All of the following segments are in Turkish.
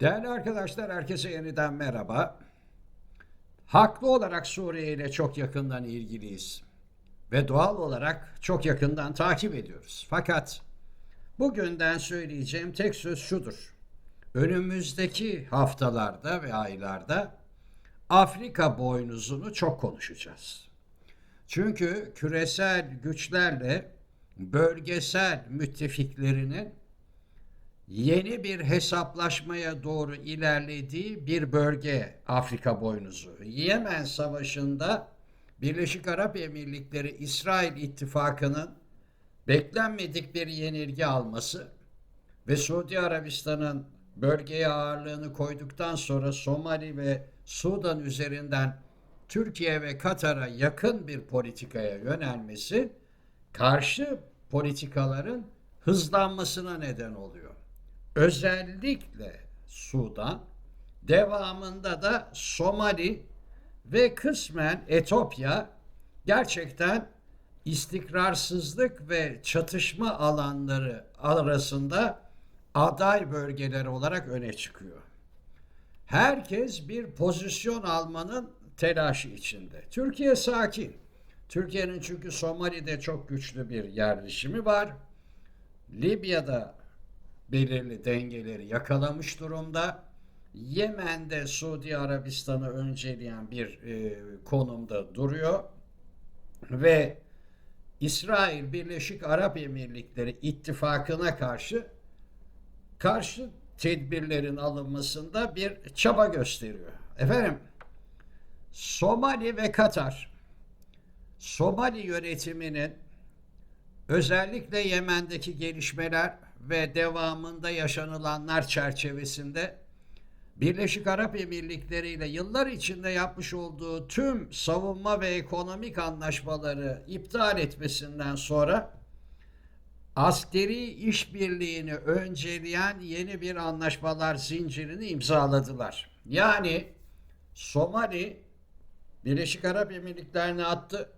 Değerli arkadaşlar, herkese yeniden merhaba. Haklı olarak Suriye ile çok yakından ilgiliyiz. Ve doğal olarak çok yakından takip ediyoruz. Fakat bugünden söyleyeceğim tek söz şudur. Önümüzdeki haftalarda ve aylarda Afrika boynuzunu çok konuşacağız. Çünkü küresel güçlerle bölgesel müttefiklerinin yeni bir hesaplaşmaya doğru ilerlediği bir bölge Afrika boynuzu. Yemen Savaşı'nda Birleşik Arap Emirlikleri İsrail ittifakının beklenmedik bir yenilgi alması ve Suudi Arabistan'ın bölgeye ağırlığını koyduktan sonra Somali ve Sudan üzerinden Türkiye ve Katar'a yakın bir politikaya yönelmesi karşı politikaların hızlanmasına neden oluyor. Özellikle Sudan, devamında da Somali ve kısmen Etiyopya gerçekten istikrarsızlık ve çatışma alanları arasında aday bölgeler olarak öne çıkıyor. Herkes bir pozisyon almanın telaşı içinde. Türkiye sakin. Türkiye'nin çünkü Somali'de çok güçlü bir yerleşimi var. Libya'da belirli dengeleri yakalamış durumda. Yemen'de Suudi Arabistan'ı önceleyen bir e, konumda duruyor ve İsrail Birleşik Arap Emirlikleri ittifakına karşı karşı tedbirlerin alınmasında bir çaba gösteriyor. Efendim Somali ve Katar Somali yönetiminin özellikle Yemen'deki gelişmeler ve devamında yaşanılanlar çerçevesinde Birleşik Arap Emirlikleri ile yıllar içinde yapmış olduğu tüm savunma ve ekonomik anlaşmaları iptal etmesinden sonra askeri işbirliğini önceleyen yeni bir anlaşmalar zincirini imzaladılar. Yani Somali Birleşik Arap Emirlikleri'ne attı.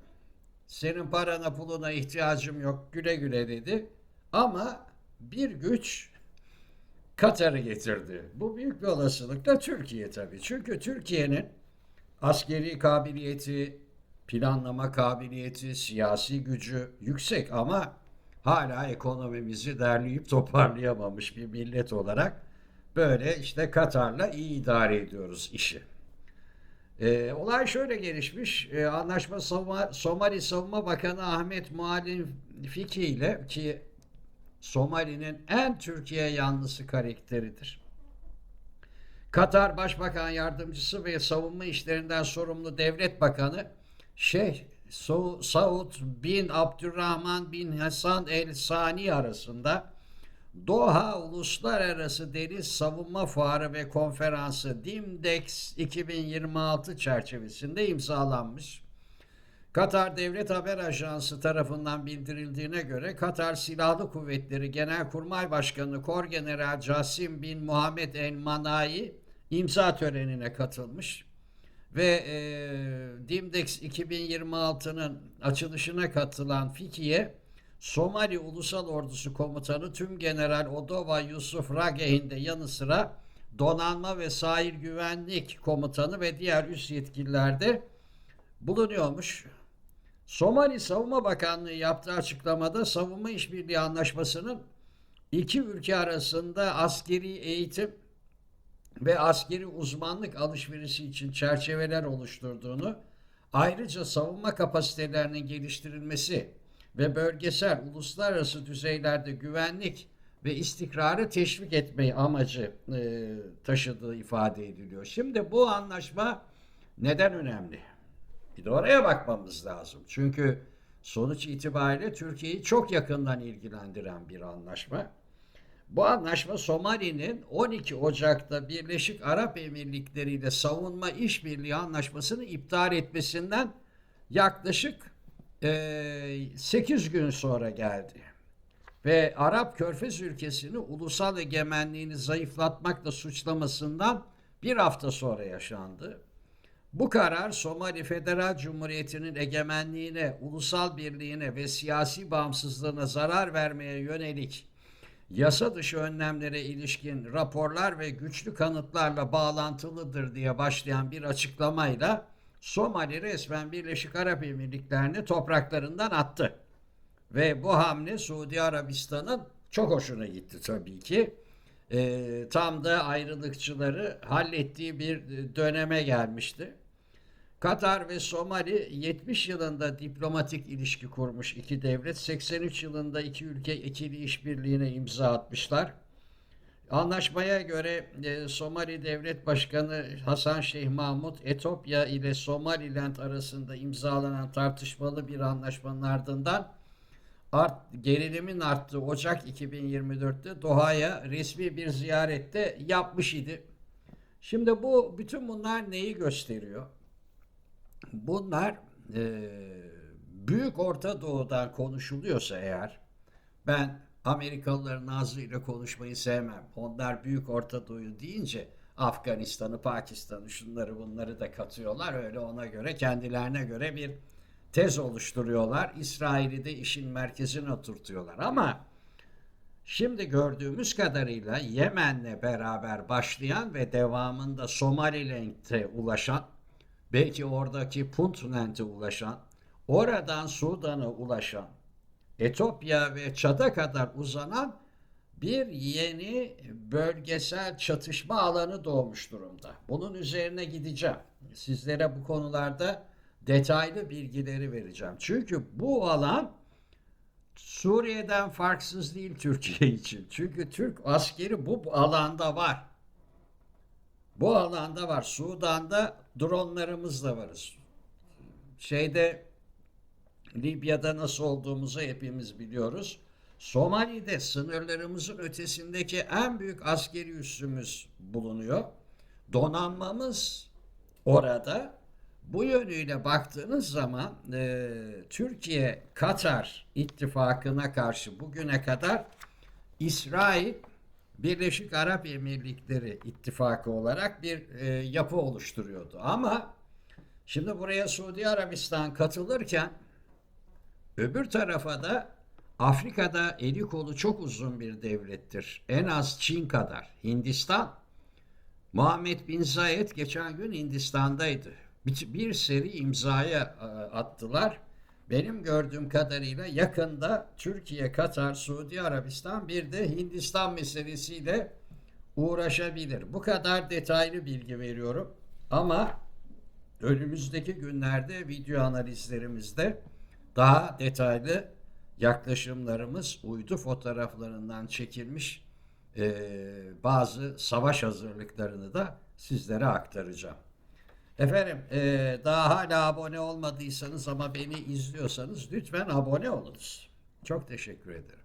Senin parana puluna ihtiyacım yok güle güle dedi. Ama bir güç Katar'ı getirdi. Bu büyük bir olasılıkla Türkiye tabii. Çünkü Türkiye'nin askeri kabiliyeti, planlama kabiliyeti, siyasi gücü yüksek ama hala ekonomimizi derleyip toparlayamamış bir millet olarak böyle işte Katar'la iyi idare ediyoruz işi. Ee, olay şöyle gelişmiş. Ee, anlaşma Soma- Somali Savunma Bakanı Ahmet Muallim Fiki ile ki Somali'nin en Türkiye yanlısı karakteridir. Katar Başbakan Yardımcısı ve savunma işlerinden sorumlu devlet bakanı Şeyh Saud bin Abdurrahman bin Hasan El Sani arasında Doha Uluslararası Deniz Savunma Fuarı ve Konferansı DIMDEX 2026 çerçevesinde imzalanmış. Katar Devlet Haber Ajansı tarafından bildirildiğine göre Katar Silahlı Kuvvetleri Genelkurmay Başkanı Korgeneral Casim bin Muhammed El Manai imza törenine katılmış ve e, Dimdex 2026'nın açılışına katılan Fiki'ye Somali Ulusal Ordusu Komutanı Tüm General Odova Yusuf Ragehin de yanı sıra Donanma ve Sahil Güvenlik Komutanı ve diğer üst yetkililer de bulunuyormuş. Somali Savunma Bakanlığı yaptığı açıklamada savunma işbirliği anlaşmasının iki ülke arasında askeri eğitim ve askeri uzmanlık alışverişi için çerçeveler oluşturduğunu, ayrıca savunma kapasitelerinin geliştirilmesi ve bölgesel uluslararası düzeylerde güvenlik ve istikrarı teşvik etmeyi amacı e, taşıdığı ifade ediliyor. Şimdi bu anlaşma neden önemli? Bir de oraya bakmamız lazım. Çünkü sonuç itibariyle Türkiye'yi çok yakından ilgilendiren bir anlaşma. Bu anlaşma Somali'nin 12 Ocak'ta Birleşik Arap Emirlikleri ile savunma işbirliği anlaşmasını iptal etmesinden yaklaşık e, 8 gün sonra geldi. Ve Arap Körfez ülkesini ulusal egemenliğini zayıflatmakla suçlamasından bir hafta sonra yaşandı. Bu karar Somali Federal Cumhuriyeti'nin egemenliğine, ulusal birliğine ve siyasi bağımsızlığına zarar vermeye yönelik yasa dışı önlemlere ilişkin raporlar ve güçlü kanıtlarla bağlantılıdır diye başlayan bir açıklamayla Somali resmen Birleşik Arap Emirlikleri'ni topraklarından attı. Ve bu hamle Suudi Arabistan'ın çok hoşuna gitti tabii ki. Ee, tam da ayrılıkçıları hallettiği bir döneme gelmişti. Katar ve Somali 70 yılında diplomatik ilişki kurmuş iki devlet. 83 yılında iki ülke ikili işbirliğine imza atmışlar. Anlaşmaya göre e, Somali Devlet Başkanı Hasan Şeyh Mahmut, Etopya ile Somaliland arasında imzalanan tartışmalı bir anlaşmanın ardından art, gerilimin arttığı Ocak 2024'te Doha'ya resmi bir ziyarette yapmış idi. Şimdi bu bütün bunlar neyi gösteriyor? Bunlar e, Büyük Orta Doğu'dan konuşuluyorsa eğer ben Amerikalıların ağzıyla konuşmayı sevmem. Onlar Büyük Orta Doğu deyince Afganistan'ı, Pakistan'ı, şunları bunları da katıyorlar. Öyle ona göre kendilerine göre bir tez oluşturuyorlar. İsrail'i de işin merkezine oturtuyorlar. Ama şimdi gördüğümüz kadarıyla Yemen'le beraber başlayan ve devamında Somaliland'e ulaşan belki oradaki Puntland'e ulaşan, oradan Sudan'a ulaşan, Etopya ve Çad'a kadar uzanan bir yeni bölgesel çatışma alanı doğmuş durumda. Bunun üzerine gideceğim. Sizlere bu konularda detaylı bilgileri vereceğim. Çünkü bu alan Suriye'den farksız değil Türkiye için. Çünkü Türk askeri bu alanda var. Bu alanda var. Sudan'da dronlarımız da varız. Şeyde Libya'da nasıl olduğumuzu hepimiz biliyoruz. Somali'de sınırlarımızın ötesindeki en büyük askeri üssümüz bulunuyor. Donanmamız orada. Bu yönüyle baktığınız zaman e, Türkiye Katar ittifakına karşı bugüne kadar İsrail Birleşik Arap Emirlikleri ittifakı olarak bir e, yapı oluşturuyordu. Ama şimdi buraya Suudi Arabistan katılırken öbür tarafa da Afrika'da eli kolu çok uzun bir devlettir. En az Çin kadar. Hindistan. Muhammed Bin Zayed geçen gün Hindistan'daydı. Bir, bir seri imzaya e, attılar. Benim gördüğüm kadarıyla yakında Türkiye, Katar, Suudi Arabistan bir de Hindistan meselesiyle uğraşabilir. Bu kadar detaylı bilgi veriyorum. Ama önümüzdeki günlerde video analizlerimizde daha detaylı yaklaşımlarımız uydu fotoğraflarından çekilmiş e, bazı savaş hazırlıklarını da sizlere aktaracağım. Efendim e, daha hala abone olmadıysanız ama beni izliyorsanız lütfen abone olunuz. Çok teşekkür ederim.